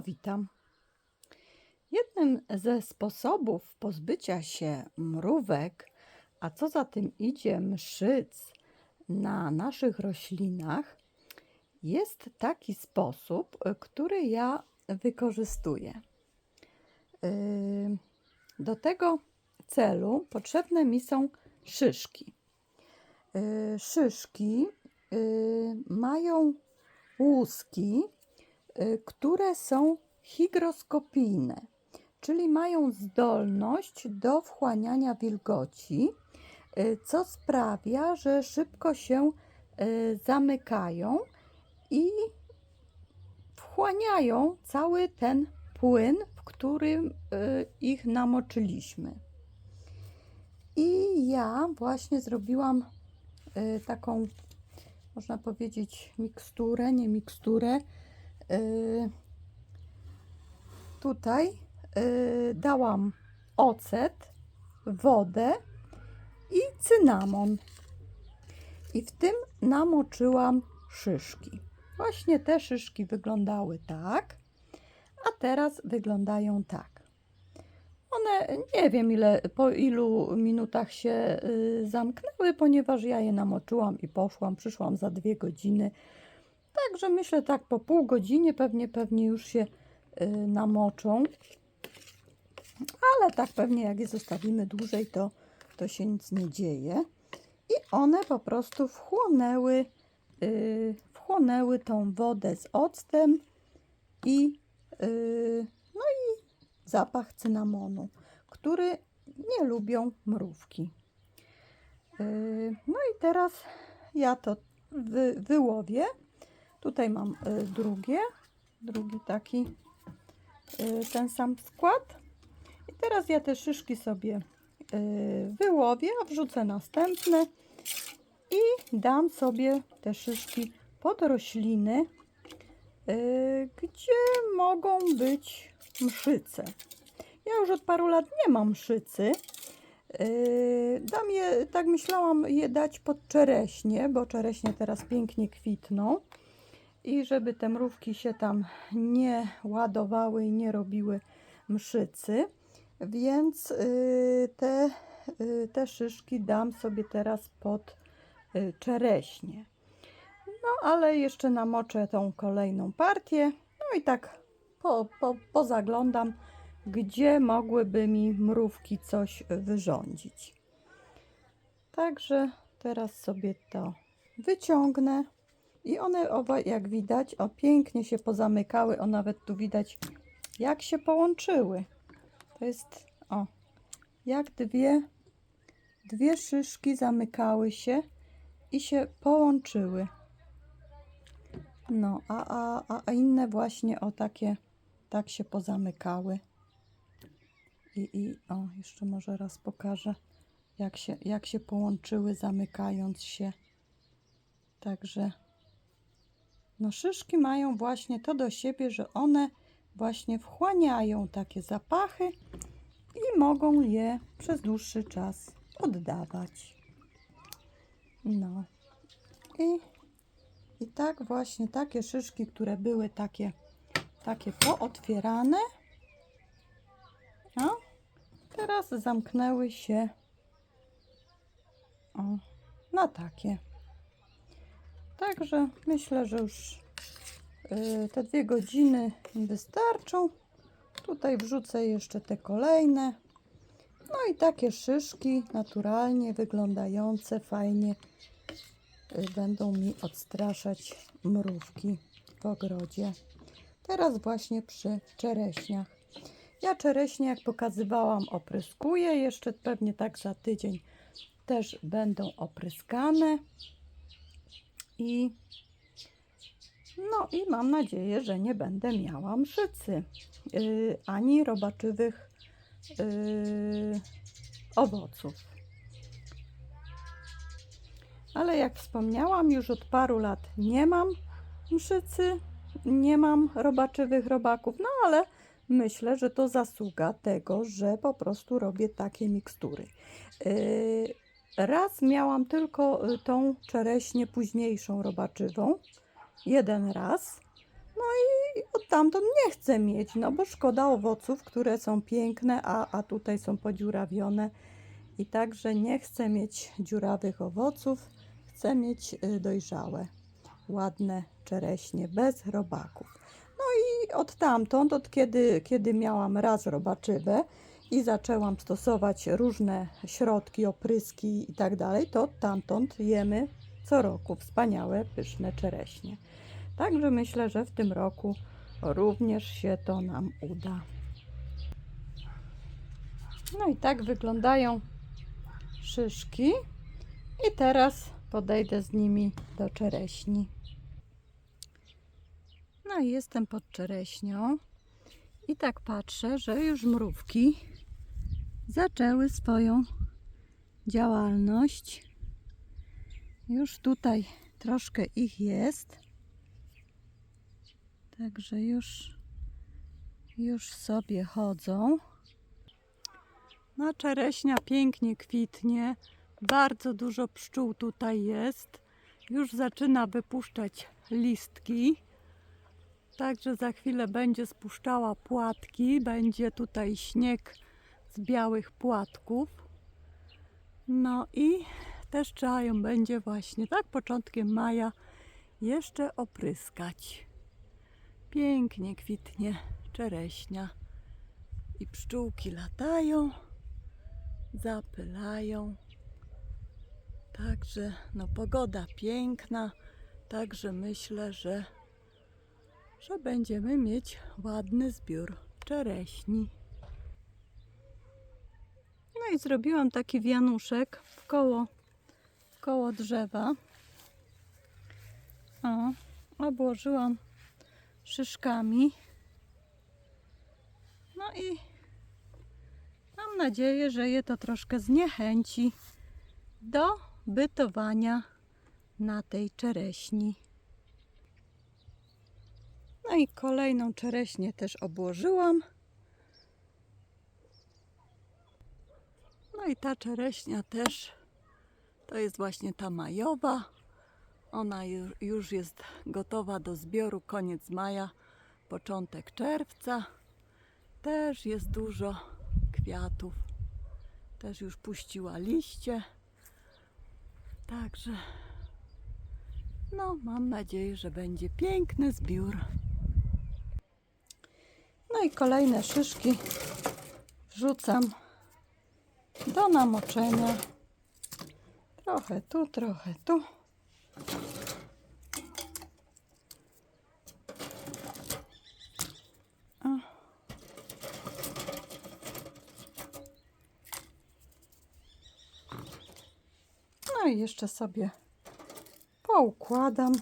Witam. Jednym ze sposobów pozbycia się mrówek, a co za tym idzie mszyc na naszych roślinach, jest taki sposób, który ja wykorzystuję. Yy, Do tego celu potrzebne mi są szyszki. Yy, Szyszki yy, mają łuski, które są hygroskopijne, czyli mają zdolność do wchłaniania wilgoci, y, co sprawia, że szybko się y, zamykają i wchłaniają cały ten płyn, w którym y, ich namoczyliśmy. I ja właśnie zrobiłam y, taką, można powiedzieć, miksturę, nie miksturę. Y, Tutaj y, dałam ocet, wodę i cynamon. I w tym namoczyłam szyszki. Właśnie te szyszki wyglądały tak, a teraz wyglądają tak. One nie wiem ile, po ilu minutach się y, zamknęły, ponieważ ja je namoczyłam i poszłam, przyszłam za dwie godziny. Także myślę tak po pół godzinie pewnie, pewnie już się y, namoczą. Ale tak pewnie jak je zostawimy dłużej, to, to się nic nie dzieje. I one po prostu wchłonęły, y, wchłonęły tą wodę z octem i, y, no i zapach cynamonu, który nie lubią mrówki. No i teraz ja to wy, wyłowię. Tutaj mam y, drugie, drugi taki y, ten sam skład. I teraz ja te szyszki sobie y, wyłowię, wrzucę następne i dam sobie te szyszki pod rośliny, gdzie mogą być mszyce. Ja już od paru lat nie mam mszycy. Dam je, tak myślałam, je dać pod czereśnie, bo czereśnie teraz pięknie kwitną. I żeby te mrówki się tam nie ładowały i nie robiły mszycy. Więc yy, te, yy, te szyszki dam sobie teraz pod yy, czereśnie. No ale jeszcze namoczę tą kolejną partię. No i tak po, po, pozaglądam, gdzie mogłyby mi mrówki coś wyrządzić. Także teraz sobie to wyciągnę. I one oba, jak widać, o pięknie się pozamykały. O nawet tu widać, jak się połączyły. To jest, o, jak dwie, dwie szyszki zamykały się i się połączyły. No, a, a, a inne właśnie o takie, tak się pozamykały. I, i o, jeszcze może raz pokażę, jak się, jak się połączyły, zamykając się. Także, no, szyszki mają właśnie to do siebie, że one właśnie wchłaniają takie zapachy i mogą je przez dłuższy czas oddawać. No. I, i tak właśnie takie szyszki, które były takie, takie pootwierane, a teraz zamknęły się o, na takie. Także myślę, że już y, te dwie godziny wystarczą. Tutaj wrzucę jeszcze te kolejne. No i takie szyszki naturalnie wyglądające, fajnie y, będą mi odstraszać mrówki w ogrodzie. Teraz właśnie przy czereśniach. Ja czereśnie, jak pokazywałam, opryskuję. Jeszcze pewnie tak za tydzień też będą opryskane. I no i mam nadzieję, że nie będę miała mszycy yy, ani robaczywych yy, owoców. Ale jak wspomniałam, już od paru lat nie mam mszycy, nie mam robaczywych robaków, no ale myślę, że to zasługa tego, że po prostu robię takie mikstury. Yy, raz miałam tylko y, tą czereśnię późniejszą robaczywą, jeden raz. No i od tamtąd nie chcę mieć, no bo szkoda owoców, które są piękne, a, a tutaj są podziurawione. I także nie chcę mieć dziurawych owoców, chcę mieć y, dojrzałe, ładne czereśnie, bez robaków. No i od tamtąd, od kiedy, kiedy miałam raz robaczywe i zaczęłam stosować różne środki, opryski i tak dalej, to tamtąd jemy co roku wspaniałe, pyszne czereśnie. Także myślę, że w tym roku również się to nam uda. No i tak wyglądają szyszki. I teraz podejdę z nimi do czereśni. No i jestem pod czereśnią. I tak patrzę, że już mrówki zaczęły swoją działalność. Już tutaj troszkę ich jest. Także już, już sobie chodzą. No, czereśnia pięknie kwitnie. Bardzo dużo pszczół tutaj jest. Już zaczyna wypuszczać listki. Także za chwilę będzie spuszczała płatki. Będzie tutaj śnieg z białych płatków. No i też trzeba ją będzie właśnie tak początkiem maja jeszcze opryskać. Pięknie kwitnie czereśnia i pszczółki latają, zapylają. Także no pogoda piękna, także myślę, że, że będziemy mieć ładny zbiór czereśni. I zrobiłam taki wianuszek w koło, w koło drzewa. O, obłożyłam szyszkami. No i mam nadzieję, że je to troszkę zniechęci do bytowania na tej czereśni. No i kolejną czereśnię też obłożyłam. No i ta czereśnia też to jest właśnie ta majowa. Ona ju- już jest gotowa do zbioru koniec maja, początek czerwca. Też jest dużo kwiatów. Też już puściła liście. Także no, mam nadzieję, że będzie piękny zbiór. No i kolejne szyszki wrzucam do namoczenia. Trochę tu, trochę tu. No i jeszcze sobie poukładam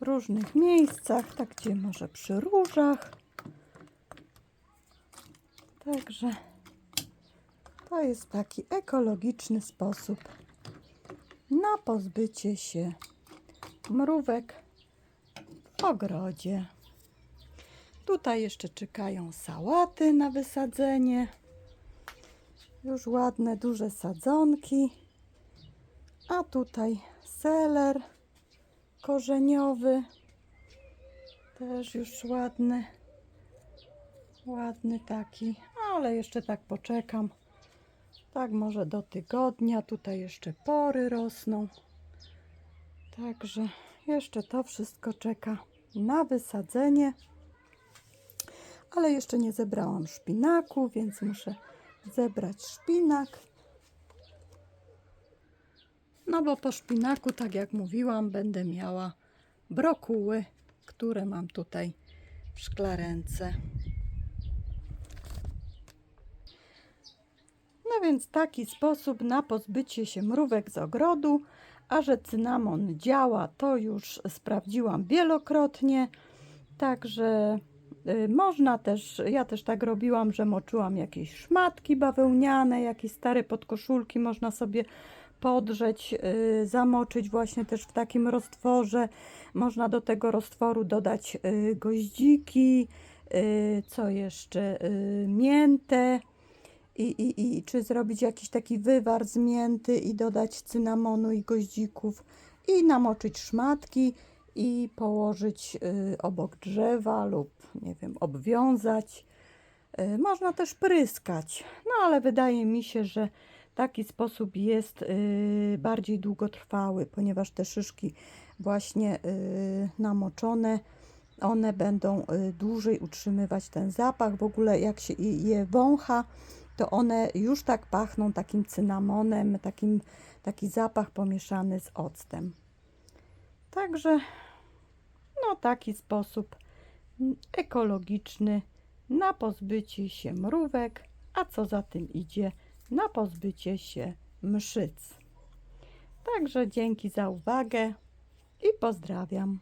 w różnych miejscach, tak gdzie może przy różach. Także to jest taki ekologiczny sposób na pozbycie się mrówek w ogrodzie. Tutaj jeszcze czekają sałaty na wysadzenie. Już ładne, duże sadzonki. A tutaj seler korzeniowy. Też już ładny. Ładny taki, ale jeszcze tak poczekam. Tak może do tygodnia. Tutaj jeszcze pory rosną. Także jeszcze to wszystko czeka na wysadzenie. Ale jeszcze nie zebrałam szpinaku, więc muszę zebrać szpinak. No bo po szpinaku, tak jak mówiłam, będę miała brokuły, które mam tutaj w szklarence. Więc taki sposób na pozbycie się mrówek z ogrodu, a że cynamon działa, to już sprawdziłam wielokrotnie. Także y, można też, ja też tak robiłam, że moczyłam jakieś szmatki bawełniane, jakieś stare podkoszulki można sobie podrzeć, y, zamoczyć właśnie też w takim roztworze. Można do tego roztworu dodać y, goździki, co jeszcze, miętę i, i, i czy zrobić jakiś taki wywar z mięty i dodać cynamonu i goździków i namoczyć szmatki i położyć y, obok drzewa lub, nie wiem, obwiązać. Y, Można też pryskać, no ale wydaje mi się, że taki sposób jest y, bardziej długotrwały, ponieważ te szyszki właśnie namoczone, one będą dłużej utrzymywać ten zapach. W ogóle jak się je wącha, to one już tak pachną takim cynamonem, takim, taki zapach pomieszany z octem. Także no taki sposób ekologiczny na pozbycie się mrówek, a co za tym idzie, na pozbycie się mszyc. Także dzięki za uwagę i pozdrawiam.